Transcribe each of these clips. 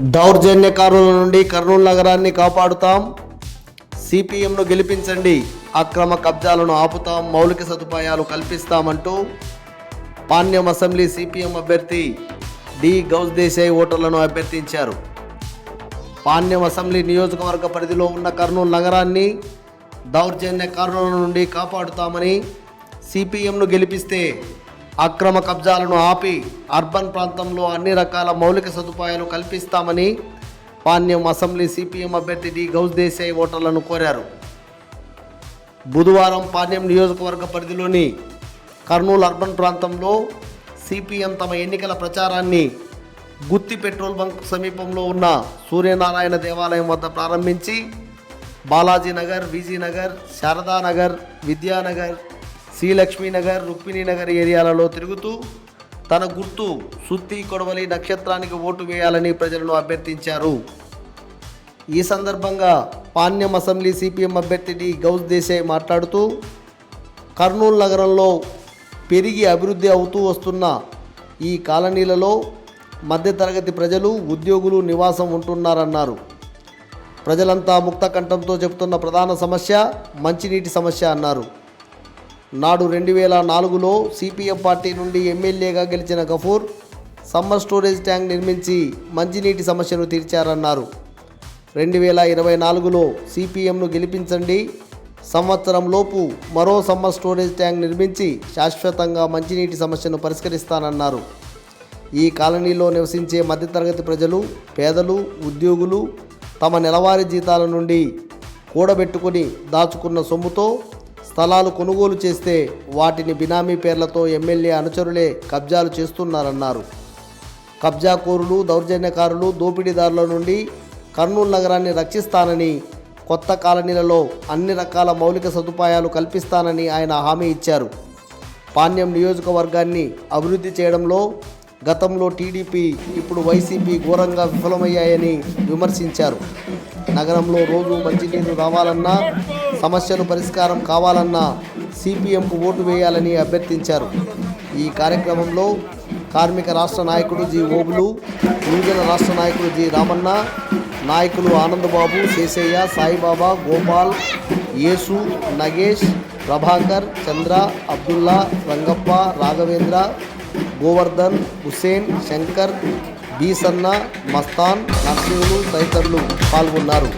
దౌర్జన్యకారుల నుండి కర్నూలు నగరాన్ని కాపాడుతాం. సిపిఎంను గెలిపించండి. అక్రమ కబ్జాలను ఆపుతాం. మౌలిక సదుపాయాలు కల్పిస్తామంటూ Panyam assembly CPM D Ghouse. Desai Desai ఓటర్లను అభ్యర్థించారు. పాణ్యం అసెంబ్లీ నియోజకవర్గ పరిధిలో ఉన్న కర్నూలు నగరాన్ని దౌర్జన్యకారుల నుండి కాపాడుతామని సిపిఎంను గెలిపిస్తే అక్రమ కబ్జాలను ఆపి అర్బన్ ప్రాంతంలో అన్ని రకాల మౌలిక సదుపాయాలు కల్పిస్తామని Panyam assembly CPM D Ghouse. Desai Desai ఓటర్లను కోరారు. బుధవారం పాణ్యం నియోజకవర్గ పరిధిలోని కర్నూలు అర్బన్ ప్రాంతంలో సిపిఎం తమ ఎన్నికల ప్రచారాన్ని గుత్తి పెట్రోల్ బంక్ సమీపంలో ఉన్న సూర్యనారాయణ దేవాలయం వద్ద ప్రారంభించి బాలాజీనగర్ విజీనగర్ శారదానగర్ విద్యానగర్ శ్రీ లక్ష్మీనగర్ రుక్మిణీనగర్ ఏరియాలలో తిరుగుతూ తన గుర్తు సుత్తి కొడవలి నక్షత్రానికి ఓటు వేయాలని ప్రజలను అభ్యర్థించారు. ఈ సందర్భంగా Panyam assembly CPM D Ghouse. Desai Desai మాట్లాడుతూ కర్నూలు నగరంలో పెరిగి అభివృద్ధి అవుతూ వస్తున్న ఈ కాలనీలలో మధ్యతరగతి ప్రజలు ఉద్యోగులు నివాసం ఉంటున్నారన్నారు. ప్రజలంతా ముక్త కంఠంతో చెబుతున్న ప్రధాన సమస్య మంచినీటి సమస్య అన్నారు. నాడు రెండు వేల నాలుగులో సిపిఎం పార్టీ నుండి ఎమ్మెల్యేగా గెలిచిన గఫూర్ సమ్మర్ స్టోరేజ్ ట్యాంక్ నిర్మించి మంచినీటి సమస్యను తీర్చారన్నారు. రెండు వేల ఇరవై నాలుగులో సిపిఎంను గెలిపించండి. సంవత్సరంలోపు మరో సమ్మర్ స్టోరేజ్ ట్యాంక్ నిర్మించి శాశ్వతంగా మంచినీటి సమస్యను పరిష్కరిస్తానన్నారు. ఈ కాలనీలో నివసించే మధ్యతరగతి ప్రజలు పేదలు ఉద్యోగులు తమ నెలవారీ జీతాల నుండి కూడబెట్టుకుని దాచుకున్న సొమ్ముతో స్థలాలు కొనుగోలు చేస్తే వాటిని బినామీ పేర్లతో ఎమ్మెల్యే అనుచరులే కబ్జాలు చేస్తున్నారన్నారు. కబ్జాకోరులు దౌర్జన్యకారులు దోపిడీదారుల నుండి కర్నూలు నగరాన్ని రక్షిస్తానని కొత్త కాలనీలలో అన్ని రకాల మౌలిక సదుపాయాలు కల్పిస్తానని ఆయన హామీ ఇచ్చారు. పాణ్యం నియోజకవర్గాన్ని అభివృద్ధి చేయడంలో గతంలో టీడీపీ ఇప్పుడు వైసీపీ ఘోరంగా విఫలమయ్యాయని విమర్శించారు. నగరంలో రోజు మంచినీరు రావాలన్నా సమస్యలు పరిష్కారం కావాలన్నా సిపిఎంకు ఓటు వేయాలని అభ్యర్థించారు. ఈ కార్యక్రమంలో కార్మిక రాష్ట్ర నాయకుడు జి ఓబులు గిరిజన రాష్ట్ర నాయకుడు జి రామన్న నాయకులు ఆనందబాబు శేషయ్య సాయిబాబా గోపాల్ యేసు నగేష్ ప్రభాకర్ చంద్ర అబ్దుల్లా రంగప్ప రాఘవేంద్ర గోవర్ధన్ హుసేన్ శంకర్ బీసన్న మస్తాన్ నర్సింహులు తదితరులు పాల్గొన్నారు.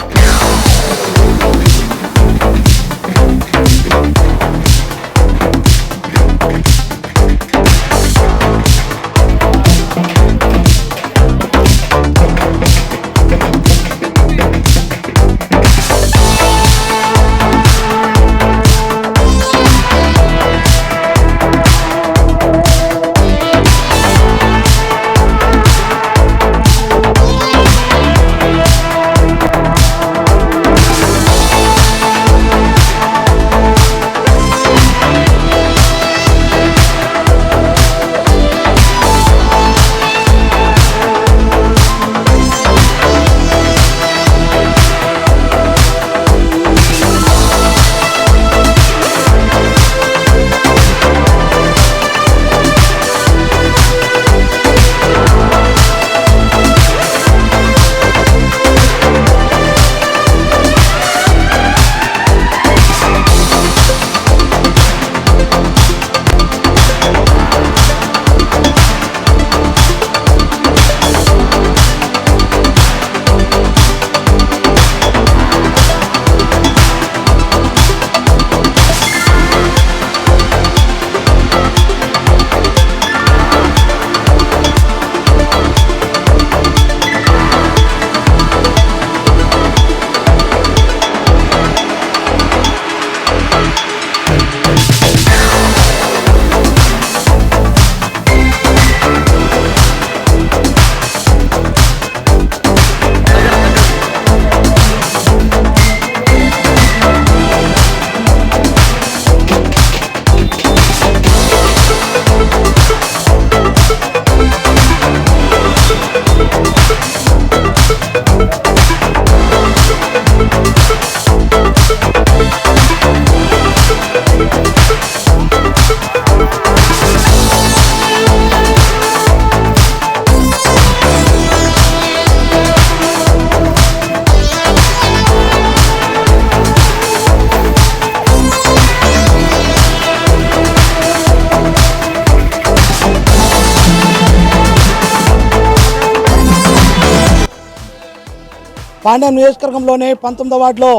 పాండ్యం నియోజకవర్గంలోనే పంతొమ్మిదో వార్డులో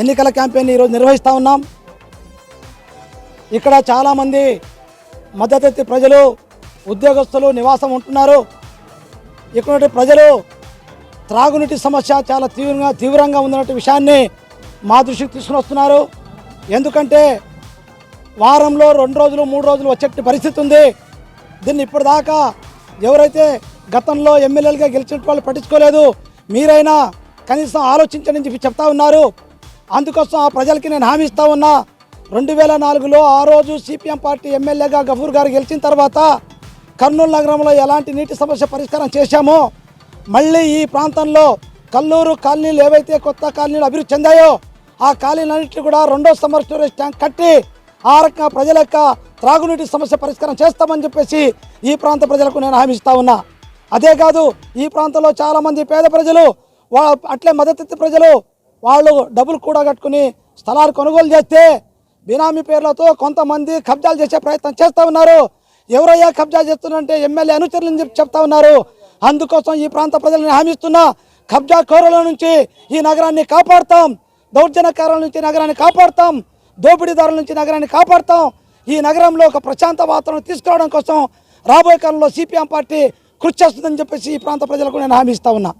ఎన్నికల క్యాంపెయిన్ ఈరోజు నిర్వహిస్తూ ఉన్నాం. ఇక్కడ చాలామంది మద్దతు ప్రజలు ఉద్యోగస్తులు నివాసం ఉంటున్నారు. ఇక్కడ ప్రజలు త్రాగునీటి సమస్య చాలా తీవ్రంగా తీవ్రంగా ఉందన్న విషయాన్ని మా దృష్టికి తీసుకుని వస్తున్నారు. ఎందుకంటే వారంలో రెండు రోజులు మూడు రోజులు వచ్చే పరిస్థితి ఉంది. దీన్ని ఇప్పటిదాకా ఎవరైతే గతంలో ఎమ్మెల్యేలుగా గెలిచిన వాళ్ళు పట్టించుకోలేదు మీరైనా కనీసం ఆలోచించని చెప్పి చెప్తా ఉన్నారు. అందుకోసం ఆ ప్రజలకి నేను హామీ ఇస్తా ఉన్నా. రెండు వేల నాలుగులో ఆ రోజు సిపిఎం పార్టీ ఎమ్మెల్యేగా గఫూర్ గారు గెలిచిన తర్వాత కర్నూలు నగరంలో ఎలాంటి నీటి సమస్య పరిష్కారం చేశామో మళ్ళీ ఈ ప్రాంతంలో కల్లూరు కాలనీలు ఏవైతే కొత్త కాలనీలు అభివృద్ధి చెందాయో ఆ కాలనీలన్నింటినీ కూడా రెండో సమ్మర్ స్టోరేజ్ ట్యాంక్ కట్టి ఆ రకంగా ప్రజల యొక్క త్రాగునీటి సమస్య పరిష్కారం చేస్తామని చెప్పేసి ఈ ప్రాంత ప్రజలకు నేను హామీ ఇస్తా ఉన్నా. అదే కాదు ఈ ప్రాంతంలో చాలామంది పేద ప్రజలు వా అట్లే మద్దతు ప్రజలు వాళ్ళు డబ్బులు కూడా కట్టుకుని స్థలాలు కొనుగోలు చేస్తే బినామీ పేర్లతో కొంతమంది కబ్జాలు చేసే ప్రయత్నం చేస్తూ ఉన్నారు. ఎవరయ్యా కబ్జా చేస్తున్నారంటే ఎమ్మెల్యే అనుచరులని చెప్పి చెప్తా ఉన్నారు. అందుకోసం ఈ ప్రాంత ప్రజలను హామీస్తున్న కబ్జా కోరల నుంచి ఈ నగరాన్ని కాపాడుతాం దౌర్జన్యకారుల నుంచి నగరాన్ని కాపాడుతాం దోపిడీదారుల నుంచి నగరాన్ని కాపాడుతాం. ఈ నగరంలో ఒక ప్రశాంత వాతావరణం తీసుకురావడం కోసం రాబోయే కాలంలో సిపిఎం పార్టీ కృషి చేస్తుందని చెప్పేసి ఈ ప్రాంత ప్రజలకు నేను హామీ ఇస్తా ఉన్నా.